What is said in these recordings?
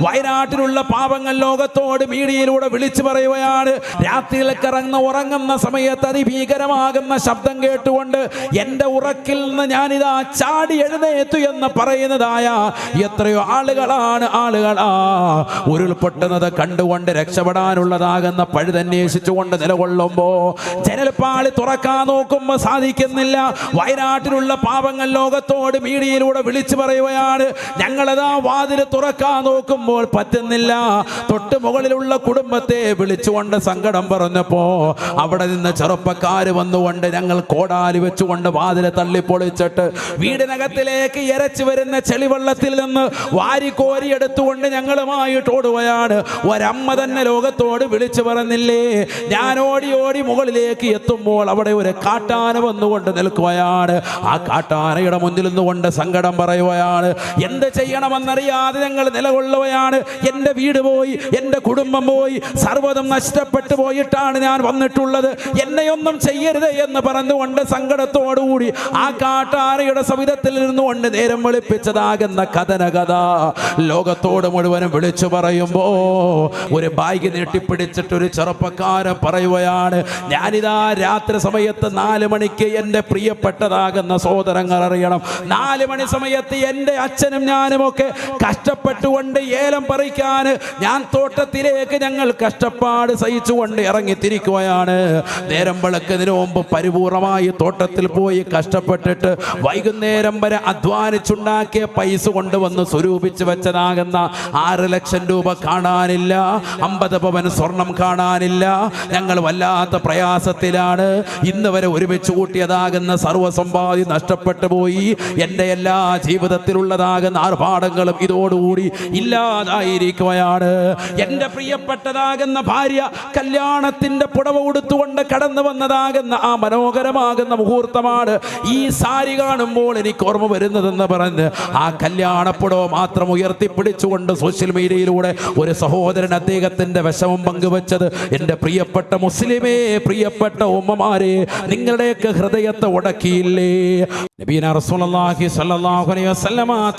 വയനാട്ടിലുള്ള പാപങ്ങൾ ലോകത്തോട് മീഡിയയിലൂടെ വിളിച്ചു പറയുകയാണ്. ഇറങ്ങുന്ന ഉറങ്ങുന്ന സമയത്ത് അതിഭീകരമാകുന്ന ശബ്ദം കേട്ടുകൊണ്ട് എന്റെ ഉറക്കിൽ നിന്ന് ഞാനിതാ ചാടി എഴുന്നേറ്റു എന്ന് പറയുന്നതായ എത്രയോ ആളുകളാണ് ആളുകളാ. ഉരുൾപൊട്ടുന്നത് കണ്ടുകൊണ്ട് രക്ഷപ്പെടാനുള്ളതാകുന്ന പഴുതന്വേഷിച്ചുകൊണ്ട് നിലകൊള്ളുമ്പോ ജനൽപ്പാളി തുറക്കാൻ നോക്കുമ്പോ സാധിക്കുന്നില്ല. വയനാട്ടിലുള്ള പാപങ്ങൾ ലോകത്തോട് മീഡിയയിലൂടെ വിളിച്ചു പറയുകയാണ്. ഞങ്ങളതാ വാതിൽ തുറക്കാൻ നോക്കുമ്പോൾ പറ്റുന്നില്ല. തൊട്ട് മുകളിലുള്ള കുടുംബത്തെ വിളിച്ചുകൊണ്ട് സങ്കടം പറഞ്ഞപ്പോ അവിടെ നിന്ന് ചെറുപ്പക്കാര് വന്നുകൊണ്ട് ഞങ്ങൾ കോടാലി വെച്ചുകൊണ്ട് വാതിൽ തള്ളിപ്പൊളിച്ചിട്ട് വീടിനകത്തിലേക്ക് ഇരച്ചു വരുന്ന ചെളിവെള്ളത്തിൽ നിന്ന് വാരിക്കോരി എടുത്തുകൊണ്ട് ഞങ്ങളുമായിട്ട് ഓടുകയാണ്. ഒരമ്മ തന്നെ ലോകത്തോട് വിളിച്ചു പറഞ്ഞില്ലേ ഞാൻ ഓടി ഓടി മുകളിലേക്ക് എത്തുമ്പോൾ അവിടെ ഒരു കാട്ടാന വന്നുകൊണ്ട് നിൽക്കുകയാണ്. ആ കാട്ടാനയുടെ മുന്നിൽ നിന്നുകൊണ്ട് സങ്കടം പറയുകയാണ് എന്ത് ചെയ്യണമെന്നറിയാതെ ഞങ്ങൾ നിലകൊള്ളുകയാണ്. എന്റെ വീട് പോയി എന്റെ കുടുംബം പോയി സർവതും നഷ്ടപ്പെട്ടു പോയിട്ടാണ് ഞാൻ വന്നിട്ടുള്ളത്. എന്നെയൊന്നും ചെയ്യരുത് എന്ന് പറഞ്ഞുകൊണ്ട് സങ്കടത്തോടുകൂടി ആ കാട്ടാനയുടെ സവിധത്തിൽ നിന്നുകൊണ്ട് നേരം വെളുപ്പിച്ചതാകുന്ന കഥന കഥ ലോകത്തോട് മുഴുവനും വിളിച്ചു പറയുമ്പോ ഒരു ബാഗ് നീട്ടിപ്പിടിച്ചിട്ട് ഒരു ചെറുപ്പക്കാരൻ പറയുകയാണ് ഞാനിതാ രാത്രി സമയത്ത് നാല് മണിക്ക് എന്റെ പ്രിയപ്പെട്ടതാകുന്ന സഹോദരങ്ങൾ അറിയണം. നാല് മണി സമയത്ത് എന്റെ അച്ഛനും ഞാനും ഒക്കെ കഷ്ടപ്പെട്ടുകൊണ്ട് ഏലം പറിക്കാൻ ഞാൻ തോട്ടത്തിലേക്ക് ഞങ്ങൾ കഷ്ടപ്പാട് സഹിച്ചുകൊണ്ട് ഇറങ്ങി തിരിക്കുകയാണ് നേരം വെളുക്കുന്നതിന് മുമ്പ് പരിപൂർണമായി തോട്ടത്തിൽ പോയി കഷ്ടപ്പെട്ടിട്ട് വൈകുന്നേരം വരെ അധ്വാനിച്ചുണ്ടാക്കിയ പൈസ കൊണ്ടുവന്ന് സ്വരൂപിച്ച് വെച്ചതാകുന്ന ആറ് ലക്ഷം രൂപ കാണാനില്ല അമ്പത് പവൻ സ്വർണം കാണാനില്ല. ഞങ്ങൾ വല്ലാത്ത പ്രയാസത്തിലാണ്. ഇന്ന് വരെ ഒരുമിച്ച് കൂട്ടിയതാകുന്ന സർവസമ്പാദ്യം നഷ്ടപ്പെട്ടു പോയി. എന്റെ എല്ലാ ജീവിതത്തിലുള്ളതാകുന്ന ആർഭാടങ്ങളും ഇതോടുകൂടി ഇല്ലാതായിരിക്കുകയാണ് എന്റെ പ്രിയപ്പെട്ടതാകുന്ന ഭാര്യ കല്യാണത്തിന്റെ പുടവ ഉടുത്തുകൊണ്ട് കടന്നു വന്നതാകുന്ന ആ മനോഹരമാകുന്ന മുഹൂർത്തമാണ് ഈ സാരി കാണുമ്പോൾ എനിക്ക് ഓർമ്മ വരുന്നതെന്ന് പറഞ്ഞ് ആ കല്യാണപ്പുടവ മാത്രം ഉയർത്തിപ്പിടിച്ചുകൊണ്ട് സോഷ്യൽ മീഡിയയിലൂടെ ഒരു സഹോദരൻ അദ്ദേഹത്തിന്റെ വിഷമം പങ്കുവച്ചത്. എന്റെ പ്രിയപ്പെട്ട മുസ്ലിമേ പ്രിയപ്പെട്ട ഉമ്മമാരെ നിങ്ങളുടെയൊക്കെ ഹൃദയത്തെ ഉടക്കിയില്ലേ? നബീന റസൂലുള്ളാഹി സ്വല്ലല്ലാഹു അലൈഹി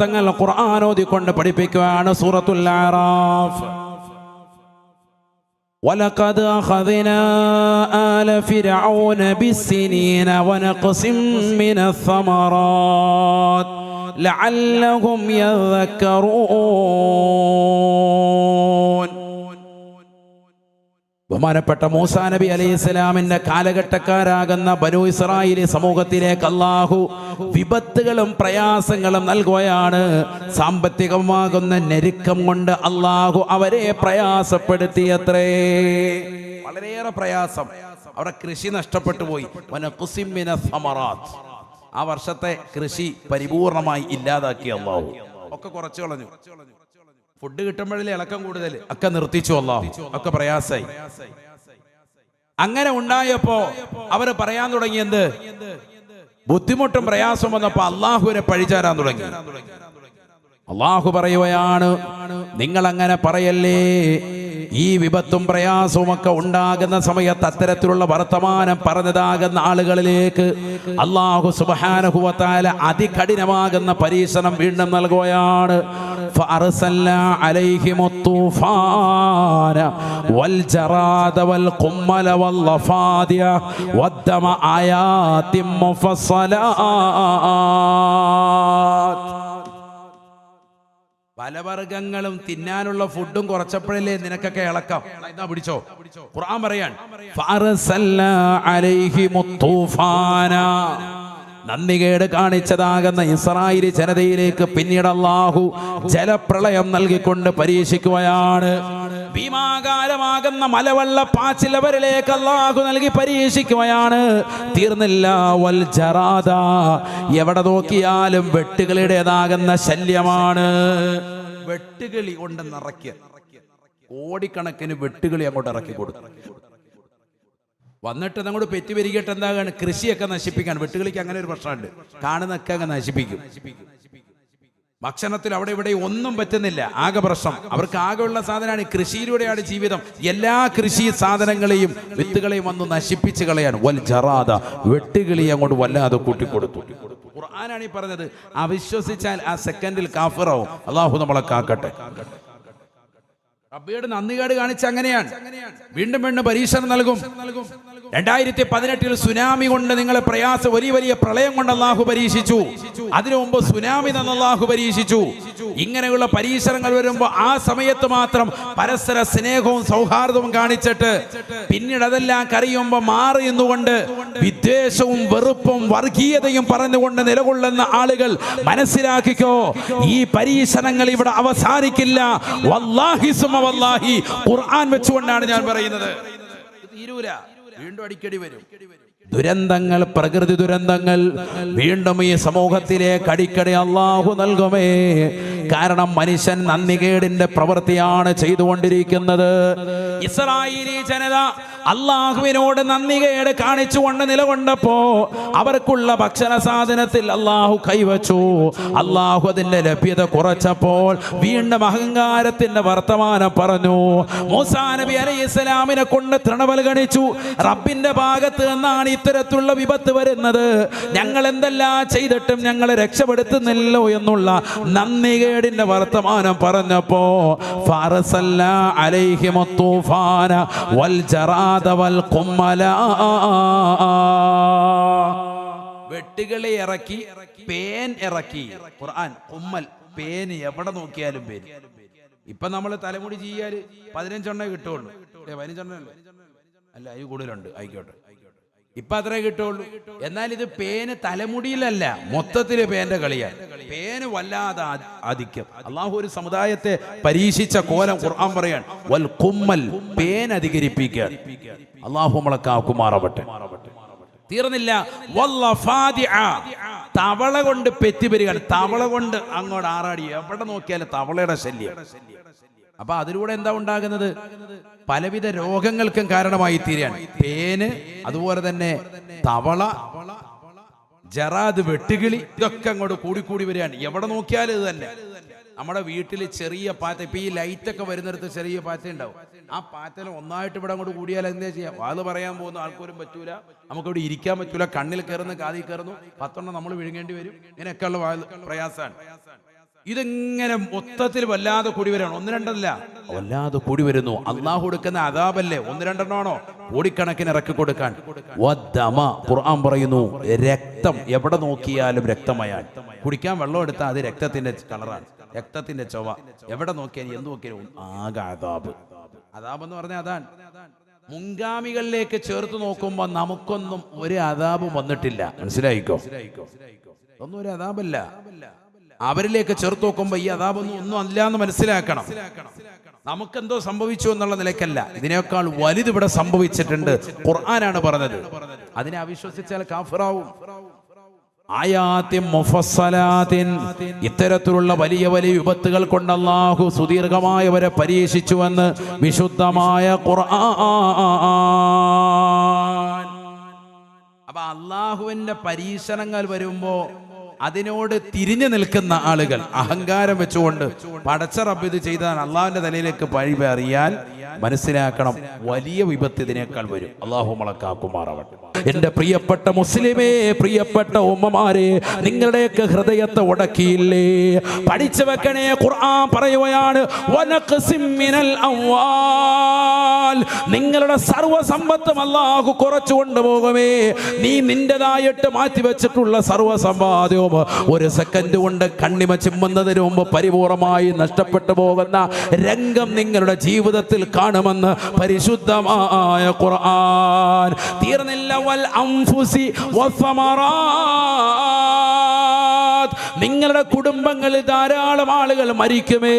തങ്ങൾ ഖുർആൻ ഓതിക്കൊണ്ട് പഠിപ്പിക്കുകയാണ് الأعراف. ولقد أخذنا آل فرعون بالسنين ونقص من الثمرات لعلهم يذكرون. ബഹുമാനപ്പെട്ട മൂസാ നബി അലൈഹി സ്വലാമിന്റെ കാലഘട്ടക്കാരാകുന്ന ബനു ഇസ്രായേലി സമൂഹത്തിലേക്ക് അള്ളാഹു വിപത്തുകളും പ്രയാസങ്ങളും നൽകുകയാണ്. സാമ്പത്തികമാകുന്ന ഞെരുക്കം കൊണ്ട് അള്ളാഹു അവരെ പ്രയാസപ്പെടുത്തിയത്രേ. വളരെയേറെ പ്രയാസം. അവിടെ കൃഷി നഷ്ടപ്പെട്ടു പോയി. ആ വർഷത്തെ കൃഷി പരിപൂർണമായി ഇല്ലാതാക്കി അള്ളാഹു ഒക്കെ കുറച്ചു കളഞ്ഞു. ഫുഡ് കിട്ടുമ്പോഴല്ലേ ഇളക്കം കൂടുതൽ ഒക്കെ നിർത്തിച്ചു അല്ലോ ഒക്കെ പ്രയാസായി. അങ്ങനെ ഉണ്ടായപ്പോ അവർ പറയാൻ തുടങ്ങി ബുദ്ധിമുട്ടും പ്രയാസം വന്നപ്പോ അള്ളാഹുവിനെ പഴിചാരാൻ തുടങ്ങി. അള്ളാഹു പറയുകയാണ് നിങ്ങൾ അങ്ങനെ പറയല്ലേ? ഈ വിപത്തും പ്രയാസവും ഒക്കെ ഉണ്ടാകുന്ന സമയത്ത് അത്തരത്തിലുള്ള വർത്തമാനം പറഞ്ഞതാകുന്ന ആളുകളിലേക്ക് അള്ളാഹു സുബാനഹുവത്തായ അതികഠിനമാകുന്ന പരീക്ഷണം വീണ്ടും നൽകുകയാണ്. ആയാത്തിം പലവർഗങ്ങളും തിന്നാനുള്ള ഫുഡും കുറച്ചപ്പോഴല്ലേ നിനക്കൊക്കെ ഇളക്കാം. എന്നാ പിടിച്ചോ. ഖുർആൻ പറയാൻ നന്ദികേട് കാണിച്ചതാകുന്ന ഇസ്രായേലി ജനതയിലേക്ക് പിന്നീട് അള്ളാഹു ജലപ്രളയം നൽകിക്കൊണ്ട് പരീക്ഷിക്കുകയാണ്. ഭീമാകാരമാകുന്ന മലവെള്ള പാച്ചിലവരിലേക്ക് അള്ളാഹു നൽകി പരീക്ഷിക്കുകയാണ്. തീർന്നില്ല വൽ ജറാദ. എവിടെ നോക്കിയാലും വെട്ടുകളുടേതാകുന്ന ശല്യമാണ്. വെട്ടുകിളി കൊണ്ട് നിറയ്ക്കുക കോടിക്കണക്കിന് വെട്ടുകിളി അങ്ങോട്ട് ഇറക്കി കൊടുത്തു. വന്നിട്ട് അങ്ങോട്ട് പെറ്റി വരികട്ട് എന്താകാണ്? കൃഷിയൊക്കെ നശിപ്പിക്കാൻ. വെട്ടുകളിക്ക് അങ്ങനെ ഒരു പ്രശ്നമുണ്ട്. കാണുന്നൊക്കെ അങ്ങ് നശിപ്പിക്കും. ഭക്ഷണത്തിൽ അവിടെ ഇവിടെ ഒന്നും പറ്റുന്നില്ല. ആകെ പ്രശ്നം. അവർക്ക് ആകെയുള്ള സാധനമാണ് കൃഷിയിലൂടെയാണ് ജീവിതം. എല്ലാ കൃഷി സാധനങ്ങളെയും വിത്തുകളെയും വന്ന് നശിപ്പിച്ച് കളയാൻ വൽ ജറാദ വെട്ടുകിളി അങ്ങോട്ട് വല്ലാതെ കൂട്ടിക്കൊടുത്തു. ഖുർആനാണ് ഈ പറഞ്ഞത്. അവിശ്വസിച്ചാൽ ആ സെക്കൻഡിൽ കാഫിറാവും. അള്ളാഹു നമ്മളെ കാക്കട്ടെ. റബ്ബിയുടെ നന്ദികേട് കാണിച്ച അങ്ങനെയാണ്. വീണ്ടും വീണ്ടും പരീക്ഷണം നൽകും. രണ്ടായിരത്തി പതിനെട്ടിൽ സുനാമി കൊണ്ട് നിങ്ങളെ പ്രയാസം വലിയ വലിയ പ്രളയം കൊണ്ട് അള്ളാഹു പരീക്ഷിച്ചു. അതിനു മുമ്പ് സുനാമി തന്നെ അള്ളാഹു പരീക്ഷിച്ചു. ഇങ്ങനെയുള്ള പരീക്ഷണങ്ങൾ വരുമ്പോൾ ആ സമയത്ത് മാത്രം പരസ്പര സ്നേഹവും സൗഹാർദ്ദവും കാണിച്ചിട്ട് പിന്നീട് അതെല്ലാം കറിയുമ്പോൾ മാറി നിന്നുകൊണ്ട് വിദ്വേഷവും വെറുപ്പും വർഗീയതയും പറഞ്ഞുകൊണ്ട് നിലകൊള്ളുന്ന ആളുകൾ മനസ്സിലാക്കിക്കോ ഈ പരീക്ഷണങ്ങൾ ഇവിടെ അവസാനിക്കില്ല. വല്ലാഹി സുമ വല്ലാഹി. ഖുർആൻ വെച്ചുകൊണ്ടാണ് ഞാൻ പറയുന്നത്. തീരൂല. വീണ്ടും അടിക്കടി വരും. ദുരന്തങ്ങൾ പ്രകൃതി ദുരന്തങ്ങൾ വീണ്ടും ഈ സമൂഹത്തിലേക്ക് അടിക്കടി അള്ളാഹു നൽകുമേ. കാരണം മനുഷ്യൻ നന്ദികേടിന്റെ പ്രവൃത്തിയാണ് ചെയ്തുകൊണ്ടിരിക്കുന്നത്. ഇസ്രായേലി ജനത അള്ളാഹുവിനോട് നന്ദികേട് കാണിച്ചുകൊണ്ട് നിലകൊണ്ടപ്പോ അവർക്കുള്ള ഭക്ഷണ സാധനത്തിൽ അള്ളാഹു കൈവച്ചു. അള്ളാഹു അതിന്റെ ലഭ്യത കുറച്ചപ്പോൾ വീണ്ടും അഹങ്കാരത്തിന്റെ വർത്തമാനം പറഞ്ഞു. മൂസാ നബി ഇസ്ലാമിനെ കൊണ്ട് തൃണവൽ ഗണിച്ചു റബ്ബിന്റെ ഭാഗത്ത് നിന്നാണ് ഇത്തരത്തിലുള്ള വിപത്ത് വരുന്നത്. ഞങ്ങൾ എന്തെല്ലാം ചെയ്തിട്ടും ഞങ്ങളെ രക്ഷപ്പെടുത്തുന്നില്ലോ എന്നുള്ള നന്ദികേടിന്റെ വർത്തമാനം പറഞ്ഞപ്പോ വെട്ടുകളെ ഇറക്കി പേൻ ഇറക്കി. ഖുർആൻ കുമ്മൽ പേന് എവിടെ നോക്കിയാലും പേര് ഇപ്പൊ നമ്മൾ തലമുടി ചെയ്യാൽ പതിനഞ്ചെണ്ണേ കിട്ടുള്ളൂ പതിനഞ്ചെണ്ണല്ലേ? അല്ല അതിൽ കൂടുതലുണ്ട്. ആയിക്കോട്ടെ. ഇപ്പൊ അത്രേ കിട്ടുള്ളൂ എന്നാൽ ഇത് പേന് തലമുടിയിലല്ല മൊത്തത്തിൽ പേന്റെ കളിയാണ്. പേന് വല്ലാതെ അധികം അള്ളാഹു ഒരു സമുദായത്തെ പരീക്ഷിച്ച കോലം ഖുർആൻ പറയാൻ വൽ കുമ്മൽ പേൻ അധികരിപ്പിക്കാൻ അള്ളാഹു നമ്മളെ കാക്കുമാറവട്ടെ തീർന്നില്ല. തവള കൊണ്ട് പെറ്റി വരികയാണ്. തവള കൊണ്ട് അങ്ങോട്ട് ആറാടി. എവിടെ നോക്കിയാലും തവളയുടെ ശല്യം. അപ്പൊ അതിലൂടെ എന്താ ഉണ്ടാകുന്നത്? പലവിധ രോഗങ്ങൾക്കും കാരണമായി തീരുകയാണ് പേന് അതുപോലെ തന്നെ തവള ജറാദ് വെട്ടുകിളി. ഇതൊക്കെ അങ്ങോട്ട് കൂടിക്കൂടി വരികയാണ്. എവിടെ നോക്കിയാലും ഇത് തന്നെ. നമ്മുടെ വീട്ടിൽ ചെറിയ പാറ്റ ഇപ്പൊ ഈ ലൈറ്റ് ഒക്കെ വരുന്നിടത്ത് ചെറിയ പാറ്റ ഉണ്ടാവും. ആ പാറ്റൽ ഒന്നായിട്ട് ഇവിടെ അങ്ങോട്ട് കൂടിയാൽ എന്താ ചെയ്യാം? വാത് പറയാൻ പോകുന്ന ആൾക്കാരും പറ്റൂല. നമുക്ക് ഇവിടെ ഇരിക്കാൻ പറ്റൂല. കണ്ണിൽ കയറുന്നു കാതിൽ കയറുന്നു. പത്തെണ്ണം നമ്മൾ വിഴുങ്ങേണ്ടി വരും. ഇങ്ങനെയൊക്കെയുള്ള പ്രയാസമാണ്. ഇതിങ്ങനെ മൊത്തത്തിൽ വല്ലാതെ കൂടി വരണം? ഒന്ന് രണ്ടല്ല. വല്ലാതെ കൂടി വരുന്നു. അള്ളാഹു കൊടുക്കുന്ന അതാബല്ലേ ഒന്ന് രണ്ടെണ്ണമാണോ? കോടിക്കണക്കിന് ഇറക്കി കൊടുക്കാൻ. ഖുർആൻ പറയുന്നു രക്തം എവിടെ നോക്കിയാലും രക്തമയാൻ കുടിക്കാൻ വെള്ളം എടുത്താൽ അത് രക്തത്തിന്റെ കളറാണ്. രക്തത്തിന്റെ ചൊവ എവിടെ നോക്കിയാലും എന്ത് നോക്കിയാലും ആകെ അതാബ് അതാബ് എന്ന് പറഞ്ഞാൽ അതാണ്. മുൻഗാമികളിലേക്ക് ചേർത്ത് നോക്കുമ്പോൾ നമുക്കൊന്നും ഒരു അതാബും വന്നിട്ടില്ല. മനസ്സിലായിക്കോ? ഒന്നും ഒരു അതാബല്ല അവരിലേക്ക് ചേർത്ത് നോക്കുമ്പോൾ ഈ അതാപൊന്നും ഒന്നും അല്ല എന്ന് മനസ്സിലാക്കണം. നമുക്കെന്തോ സംഭവിച്ചു എന്നുള്ള നിലയ്ക്കല്ല. ഇതിനേക്കാൾ വലുത് ഇവിടെ സംഭവിച്ചിട്ടുണ്ട്. ഖുർആനാണ് പറഞ്ഞത്. അതിനെ അവിശ്വസിച്ചാൽ കാഫിറാവും. ആയാത്തിൻ മുഫസ്സലാത്തിൻ ഇത്തരത്തിലുള്ള വലിയ വലിയ വിപത്തുകൾ കൊണ്ട് അല്ലാഹു സുദീർഘമായവരെ പരീക്ഷിച്ചുവെന്ന് വിശുദ്ധമായ ഖുർആൻ. അപ്പൊ അള്ളാഹുവിന്റെ പരീക്ഷണങ്ങൾ വരുമ്പോ അതിനോട് തിരിഞ്ഞു നിൽക്കുന്ന ആളുകൾ അഹങ്കാരം വെച്ചുകൊണ്ട് പടച്ച റബ്ബ് ഇത് ചെയ്താൽ അള്ളാഹുവിന്റെ തലയിലേക്ക് പഴി അറിയാൻ മനസ്സിലാക്കണം വലിയ വിപത്ത് ഇതിനേക്കാൾ വരും. അള്ളാഹു മുളക്കാക്കുമാറാവട്ടെ എന്റെ പ്രിയപ്പെട്ട മുസ്ലിമേ പ്രിയപ്പെട്ട ഉമ്മമാരെ നിങ്ങളുടെയൊക്കെ ഹൃദയത്തെ ഉടക്കിയില്ലേ? പഠിച്ചു വെക്കണേ ഖുർആൻ പറയുകയാണ് വനഖ്സിം മിനൽ അംവാൽ നിങ്ങളുടെ സർവസമ്പത്തും അല്ലാഹു കുറച്ചു കൊണ്ടുപോകുമേ നീ നിന്റേതായിട്ട് മാറ്റി വെച്ചിട്ടുള്ള സർവസമ്പാദ്യവും ഒരു സെക്കൻഡ് കൊണ്ട് കണ്ണിമ ചിമ്മുന്നതിന് മുമ്പ് പരിപൂർണമായി നഷ്ടപ്പെട്ടു പോകുന്ന രംഗം നിങ്ങളുടെ ജീവിതത്തിൽ കാണുമെന്ന് പരിശുദ്ധമായ ഖുർആൻ തീർന്നില്ല വൽ അംഫുസി വസ്സമറാത്ത്. നിങ്ങളുടെ കുടുംബങ്ങളിൽ ധാരാളം ആളുകൾ മരിക്കുമേ.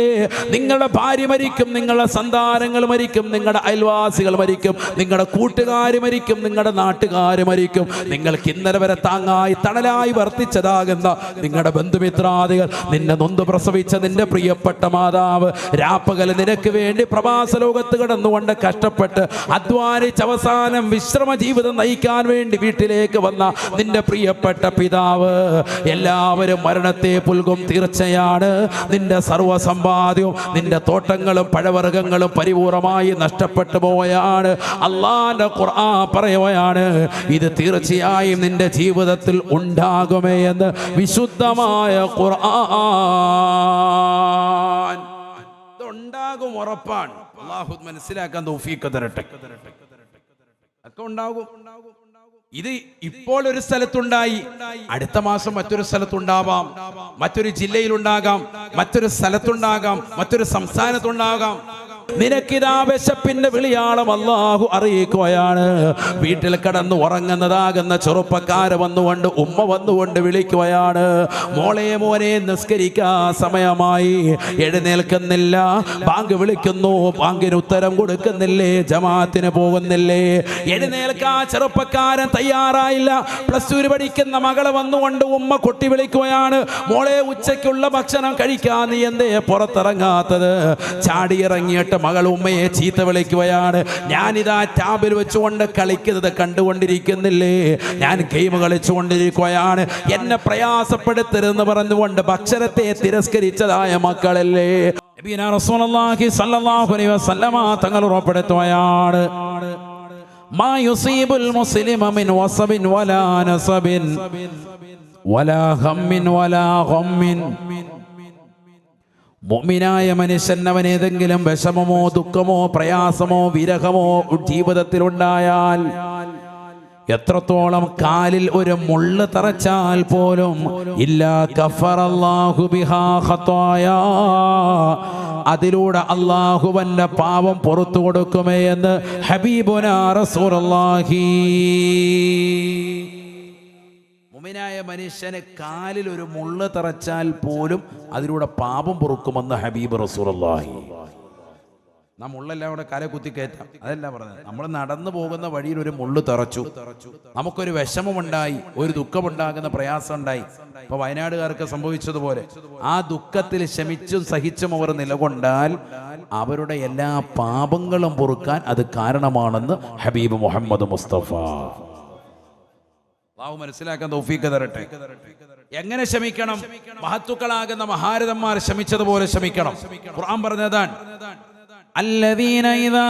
നിങ്ങളുടെ ഭാര്യ മരിക്കും നിങ്ങളുടെ സന്താനങ്ങൾ മരിക്കും നിങ്ങളുടെ അയൽവാസികൾ മരിക്കും നിങ്ങളുടെ കൂട്ടുകാർ മരിക്കും നിങ്ങളുടെ നാട്ടുകാർ മരിക്കും. നിങ്ങൾക്ക് ഇന്നലെ വരെ താങ്ങായി തണലായി വർത്തിച്ചതാകുന്ന നിങ്ങളുടെ ബന്ധുമിത്രാദികൾ നിന്നെ നൊന്ത് പ്രസവിച്ച നിന്റെ പ്രിയപ്പെട്ട മാതാവ് രാപ്പകൽ നിനക്ക് വേണ്ടി പ്രവാസ ലോകത്ത് കിടന്നുകൊണ്ട് കഷ്ടപ്പെട്ട് അധ്വാനിച്ച് അവസാനം വിശ്രമ ജീവിതം നയിക്കാൻ വേണ്ടി വീട്ടിലേക്ക് വന്ന നിന്റെ പ്രിയപ്പെട്ട പിതാവ്. എല്ലാവരും മരണത്തെ പുൽകും തീർച്ചയാണ്. നിന്റെ സർവസമ്പാദ്യവും നിന്റെ തോട്ടങ്ങളും പഴവർഗങ്ങളും പരിപൂർണമായി നഷ്ടപ്പെട്ടു പോവുകയാണ്. അള്ളാന്റെ ഖുർആൻ പറയുകയാണ് ഇത് തീർച്ചയായും നിന്റെ ജീവിതത്തിൽ ഉണ്ടാകുമേ എന്ന് വിശുദ്ധമായ ഖുർആൻ. ഉണ്ടാകും ഉറപ്പാണ്. അള്ളാഹു മനസ്സിലാക്കാൻ തൗഫീഖ് തരട്ടെ. ഒക്കെ ഉണ്ടാകും. ഇത് ഇപ്പോൾ ഒരു സ്ഥലത്തുണ്ടായി. അടുത്ത മാസം മറ്റൊരു സ്ഥലത്തുണ്ടാവാം. മറ്റൊരു ജില്ലയിലുണ്ടാകാം. മറ്റൊരു സ്ഥലത്തുണ്ടാകാം. മറ്റൊരു സംസ്ഥാനത്തുണ്ടാകാം. നിനക്കിതാ വിശപ്പിന്റെ വിളിയാളം അള്ളാഹു അറിയിക്കുകയാണ്. വീട്ടിൽ കിടന്ന് ഉറങ്ങുന്നതാകുന്ന ചെറുപ്പക്കാര് വന്നുകൊണ്ട് ഉമ്മ വന്നുകൊണ്ട് വിളിക്കുകയാണ്. മോളെ മോനെ നിസ്കരിക്കാ സമയമായി. എഴുന്നേൽക്കുന്നില്ല. ബാങ്ക് വിളിക്കുന്നു. ബാങ്കിന് ഉത്തരം കൊടുക്കുന്നില്ലേ? ജമാഅത്തിന് പോകുന്നില്ലേ? എഴുന്നേൽക്കാ ചെറുപ്പക്കാരൻ തയ്യാറായില്ല. പ്ലസ് ടു പഠിക്കുന്ന മകളെ വന്നുകൊണ്ട് ഉമ്മ കൊട്ടി വിളിക്കുകയാണ്. മോളെ ഉച്ചയ്ക്കുള്ള ഭക്ഷണം കഴിക്കാൻ നീ എന്തേ പുറത്തിറങ്ങാത്തത്? ചാടിയിറങ്ങിയിട്ട് മകൾ ഉമ്മയെ ചീത്ത വിളിക്കുകയാണ് ഞാനിതാ ടാബിൽ വെച്ചുകൊണ്ട് കളിക്കുന്നത് കണ്ടുകൊണ്ടിരിക്കുന്നില്ലേ ഞാൻ ഗെയിം കളിച്ചുകൊണ്ടിരിക്കുകയാണ് എന്നെ പ്രയാസപ്പെടുത്തരുതെന്ന് പറഞ്ഞുകൊണ്ട് ഭക്ഷണത്തെ തിരസ്കരിച്ചതായ മക്കളല്ലേ നബീന റസൂലുള്ളാഹി സ്വല്ലല്ലാഹു അലൈഹി വസല്ലമ തങ്ങൾ ഉറപ്പെടുത്തുകയാണ് ما يصيب المسلم من وصب ولا نصب ولا هم ولا غم മുഅ്മിനായ മനുഷ്യൻ അവൻ ഏതെങ്കിലും വിഷമമോ ദുഃഖമോ പ്രയാസമോ വിരഹമോ ജീവിതത്തിൽ ഉണ്ടായാൽ എത്രത്തോളം കാലിൽ ഒരു മുള്ള് തറച്ചാൽ പോലും ഇല്ല അതിലൂടെ അള്ളാഹുവന്റെ പാവം പുറത്തു കൊടുക്കുമേ എന്ന് ഹബീബുനാ റസൂലുള്ളാഹി. മുമിനായ മനുഷ്യന് കാലിൽ ഒരു മുള്ള് തറച്ചാൽ പോലും അതിലൂടെ പാപം പൊറുക്കുമെന്ന് ഹബീബ് റസൂലുള്ളാഹി. നാം മുള്ളെല്ലാം കൂടെ കല കുത്തി കയറ്റാം. അതല്ല പറഞ്ഞത്. നമ്മൾ നടന്നു പോകുന്ന വഴിയിൽ ഒരു മുള്ളു തറച്ചു. നമുക്കൊരു വിഷമമുണ്ടായി ഒരു ദുഃഖമുണ്ടാകുന്ന പ്രയാസം ഉണ്ടായി ഇപ്പൊ വയനാടുകാർക്ക് സംഭവിച്ചതുപോലെ ആ ദുഃഖത്തിൽ ശമിച്ചും സഹിച്ചും അവർ നിലകൊണ്ടാൽ അവരുടെ എല്ലാ പാപങ്ങളും പൊറുക്കാൻ അത് കാരണമാണെന്ന് ഹബീബ് മുഹമ്മദ് മുസ്തഫ. അള്ളാഹു മനസ്സിലാക്കാൻ തൗഫീഖ് തരട്ടെ എങ്ങനെ ശമിക്കണം മഹത്തുക്കളാകുന്ന മഹാരഥന്മാർ ശമിച്ചതുപോലെ ശമിക്കണം ഖുർആൻ പറഞ്ഞതാണ് الذين إذا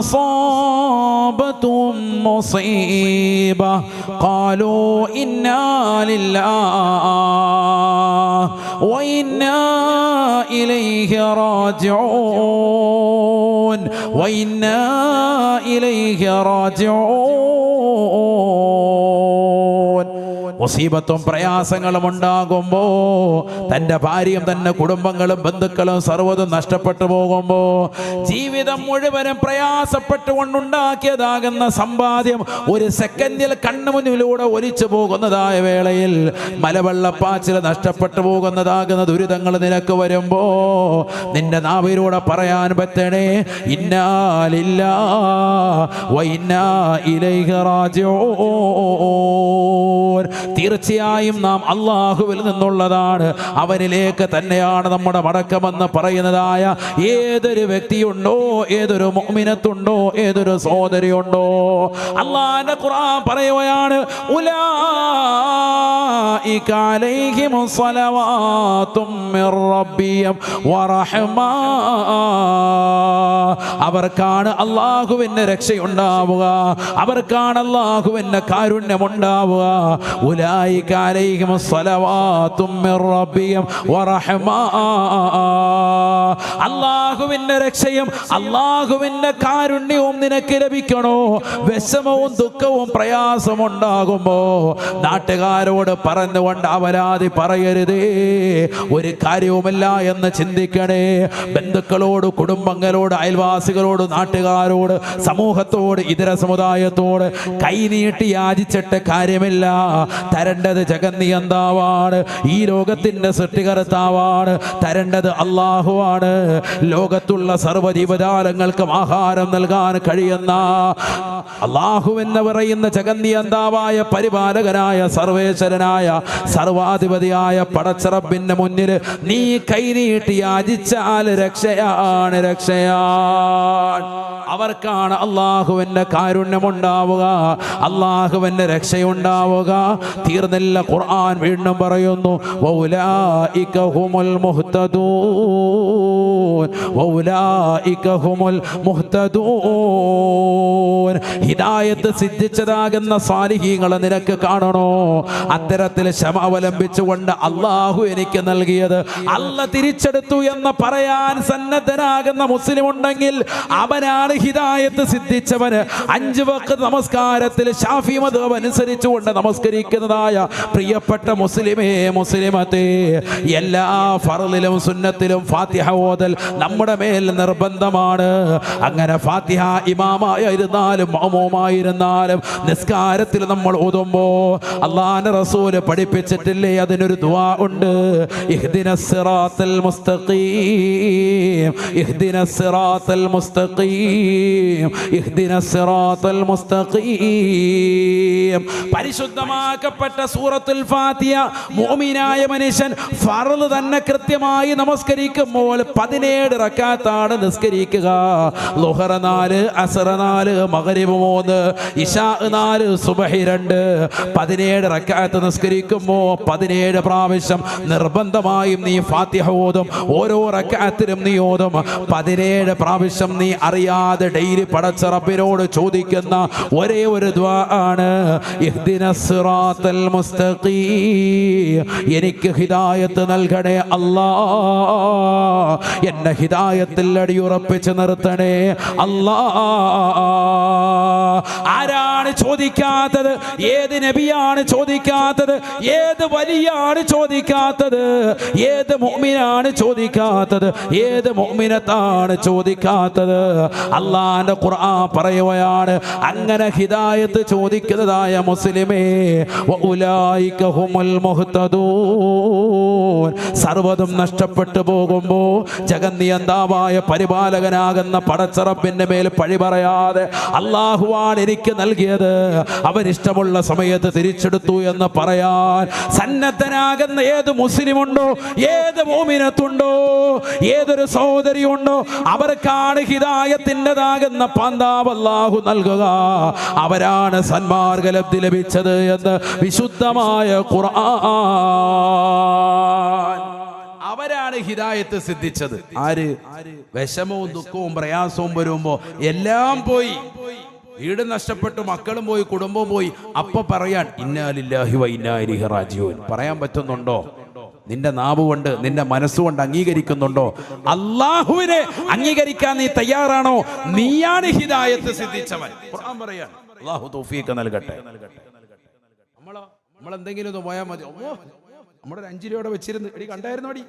أصابتهم مصيبة قالوا إنا لله وإنا إليه راجعون وإنا إليه راجعون മുസീബത്തും പ്രയാസങ്ങളും ഉണ്ടാകുമ്പോ തന്റെ ഭാര്യയും തന്റെ കുടുംബങ്ങളും ബന്ധുക്കളും സർവതും നഷ്ടപ്പെട്ടു പോകുമ്പോ ജീവിതം മുഴുവനും പ്രയാസപ്പെട്ടുകൊണ്ടുണ്ടാക്കിയതാകുന്ന സമ്പാദ്യം ഒരു സെക്കൻഡിൽ കണ്ണു മുന്നിലൂടെ ഒലിച്ചു പോകുന്നതായ വേളയിൽ മലവെള്ളപ്പാച്ചിൽ നഷ്ടപ്പെട്ടു പോകുന്നതാകുന്ന ദുരിതങ്ങൾ നിനക്ക് വരുമ്പോ നിന്റെ നാവിലൂടെ പറയാൻ പറ്റണേ ഇന്നാലില്ല വൈന്നാ ഇലൈഹി റാജിഊൻ. തീർച്ചയായും നാം അള്ളാഹുവിൽ നിന്നുള്ളതാണ്. അവനിലേക്ക് തന്നെയാണ് നമ്മുടെ മടക്കമെന്ന് പറയുന്നതായ ഏതൊരു വ്യക്തിയുണ്ടോ ഏതൊരു മോമിനത്തുണ്ടോ ഏതൊരു സഹോദരിയുണ്ടോ. അള്ളാന്റെ ഖുർആൻ പറയുകയാണ് അവർക്കാണ് അള്ളാഹുവിന്റെ രക്ഷയുണ്ടാവുക. അവർക്കാണ് അള്ളാഹുവിന്റെ കാരുണ്യമുണ്ടാവുക. ഉലായിക അലൈഹിമു സ്വലവാത്തും മിർ റബ്ബിയും വറഹ്മ അള്ളാഹുവിന്റെ രക്ഷയും അള്ളാഹുവിന്റെ കാരുണ്യവും നിനക്ക് ലഭിക്കണോ? വിഷമവും ദുഃഖവും പ്രയാസവും ഉണ്ടാകുമ്പോ നാട്ടുകാരോട് പറഞ്ഞുകൊണ്ട് അവരാതി പറയരുതേ. ഒരു കാര്യവുമില്ല എന്ന് ചിന്തിക്കണേ. ബന്ധുക്കളോട് കുടുംബങ്ങളോട് അയൽവാസികളോട് നാട്ടുകാരോട് സമൂഹത്തോട് ഇതര സമുദായത്തോട് കൈനീട്ടി യാചിച്ചിട്ട് കാര്യമില്ല. തരേണ്ടത് ജഗന്നിയന്താവാണ്. ഈ ലോകത്തിന്റെ സൃഷ്ടികർത്താവാണ്. തരേണ്ടത് അള്ളാഹുവാണ് ലോകത്തുള്ള സർവജീവജാലങ്ങൾക്കും ആഹാരം നൽകാൻ കഴിയുന്ന അള്ളാഹു എന്ന് പറയുന്ന ജഗന്നിയന്താവായ പരിപാലകനായ സർവേശ്വരനായ സർവാധിപതിയായ പടച്ചറബിന്റെ മുന്നിൽ നീ കൈനീട്ടി യാചിച്ചാൽ രക്ഷയാണ് രക്ഷയാണ്. അവർക്കാണ് അള്ളാഹുവിന്റെ കാരുണ്യമുണ്ടാവുക. അള്ളാഹുവിന്റെ രക്ഷയുണ്ടാവുക. തീർന്നില്ല ഖുർആൻ വീണ്ടും പറയുന്നു ഹുമുൽ മുഹ്തദൂ ഹിദായത്ത് സിദ്ധിച്ചതാകുന്ന സാലിഹീങ്ങളെ നിനക്ക് കാണണോ? അത്തരത്തിൽ ക്ഷമ അവലംബിച്ചുകൊണ്ട് അള്ളാഹു എനിക്ക് നൽകിയത് അല്ല തിരിച്ചെടുത്തു എന്ന് പറയാൻ സന്നദ്ധനാകുന്ന മുസ്ലിം ഉണ്ടെങ്കിൽ അവനാണ് ഹിദായത്ത് സിദ്ധിച്ചവന്. അഞ്ച് വക്ക് നമസ്കാരത്തിൽ ഷാഫി മതം അനുസരിച്ചുകൊണ്ട് നമസ്കരിക്കുന്നതായ പ്രിയപ്പെട്ട മുസ്ലിമേ മുസ്ലിമത്തെ എല്ലാ ഫറലിലും സുന്നത്തിലും ഫാത്തിഹ ഓതൽ നമ്മുടെ മേൽ നിർബന്ധമാണ്. അങ്ങനെ ഫാത്തിഹ ഇമാമായിരുന്നാലും മാമോമായിരുന്നാലും നിസ്കാരത്തിൽ നമ്മൾ ഓതുമ്പോ അള്ളാന്റെ റസൂൽ പഠിപ്പിച്ചിട്ടില്ലേ? അതിനൊരു ദുആ ഉണ്ട്. ഇഹ്ദിന സിറാത്തൽ മുസ്തഖീം. ഇഹ്ദിന സിറാത്തൽ മുസ്തഖീം. ഇഹ്ദിന സിറാത്തൽ മുസ്തഖീം. പരിശുദ്ധമാക്കപ്പെട്ട സൂറത്തുൽ ഫാത്തിഹ മുഅ്മിനായ മനുഷ്യൻ ഫർൾ തന്നെ കൃത്യമായി നമസ്കരിക്കുമ്പോൾ പതിനേഴ് റക്കാത്താണ് നിസ്കരിക്കുക. ലുഹറ നാല് അസറ നാല് മഗ്രിബ് മൂന്ന് ഇഷാ നാല് സുബഹി രണ്ട്. പതിനേഴ് റക്കാത്ത് നിസ്കരിക്കുമ്പോൾ പതിനേഴ് പ്രാവശ്യം നിർബന്ധമായും നീ ഫാത്തിഹ ഓതും. ഓരോ റക്കാത്തിലും നീ ഓതും. പതിനേഴ് പ്രാവശ്യം നീ അറിയാതെ ഡെയിലി പടച്ച റബ്ബിനോട് ചോദിക്കുന്ന ഒരേ ഒരു ദ്വാ ആണ്. എനിക്ക് ഹിദായത്ത് നൽകണേ അല്ലാ എന്നെ ഹിദായത്തിൽ അടിയുറപ്പിച്ച് നിർത്തണേ. അല്ലാ. ആരാണ് ചോദിക്കാത്തത്? ഏത് നബിയാണ് ചോദിക്കാത്തത്? ഏത് വലിയാണ് ചോദിക്കാത്തത്? ഏത് മോമിനാണ് ചോദിക്കാത്തത്? ഏത് മോമിനത്താണ് ചോദിക്കാത്തത്? അള്ളാന്റെ ഖുർആൻ പറയുകയാണ് അങ്ങനെ ഹിദായത്ത് ചോദിക്കുന്നതായ മുസ്ലിമേ സർവതും നഷ്ടപ്പെട്ടു പോകുമ്പോ ജഗന്നിയന്താവായ പരിപാലകനാകുന്ന പടച്ചറപ്പിന്റെ മേൽ പഴി പറയാതെ അള്ളാഹുവാണ് എനിക്ക് നൽകിയത്. അവൻ ഇഷ്ടമുള്ള സമയത്ത് തിരിച്ചെടുത്തു എന്ന് പറയാൻ സന്നദ്ധനാകുന്ന ഏത് മുസ്ലിമുണ്ടോ ഏത് മോമിനത്തുണ്ടോ ഏതൊരു സഹോദരി ഉണ്ടോ അവർക്കാണ് ഹിതായത്തിന്റെതാകുന്ന പാന്താവ് അല്ലാഹു നൽകുക. അവരാണ് സന്മാർഗലബ്ധി ലഭിച്ചത് എന്ന് വിശുദ്ധമായ ഖുർആൻ. അവരാണ് ഹിതായത്ത് സിദ്ധിച്ചത്. ആര്? വിഷമവും ദുഃഖവും പ്രയാസവും വരുമ്പോ എല്ലാം പോയി. വീട് നഷ്ടപ്പെട്ടു മക്കളും പോയി കുടുംബവും പോയി. അപ്പൊ പറയാൻ ഇന്നാലില്ലാഹി വൈനാരിഹ രാജീവൻ പറയാൻ പറ്റുന്നുണ്ടോ? നിന്റെ നാവ് കൊണ്ട് നിന്റെ മനസ്സുകൊണ്ട് അംഗീകരിക്കുന്നുണ്ടോ? അള്ളാഹുവിനെ അംഗീകരിക്കാൻ നീ തയ്യാറാണോ? നീയാണ് ഹിതായത്ത് സിദ്ധിച്ചവൻ. അള്ളാഹു തോഫിയൊക്കെ നൽകട്ടെ. നമ്മളോ? നമ്മൾ എന്തെങ്കിലും ഒന്ന് പോയാൽ മതി. നമ്മുടെ ഒരു അഞ്ച് രൂപയുടെ വെച്ചിരുന്ന്. എടി കണ്ടായിരുന്നു അടി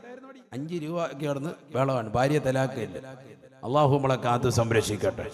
അഞ്ച് രൂപ ഒക്കെ കിടന്ന് വേളമാണ് ഭാര്യ തലാക്കില്ല അള്ളാഹു നമ്മളെ കാത്ത് സംരക്ഷിക്കട്ടെ.